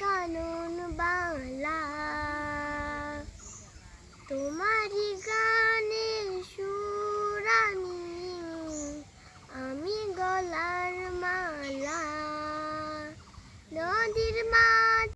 কানুন বাংলা। তোমারি গানে সুর আমি গলা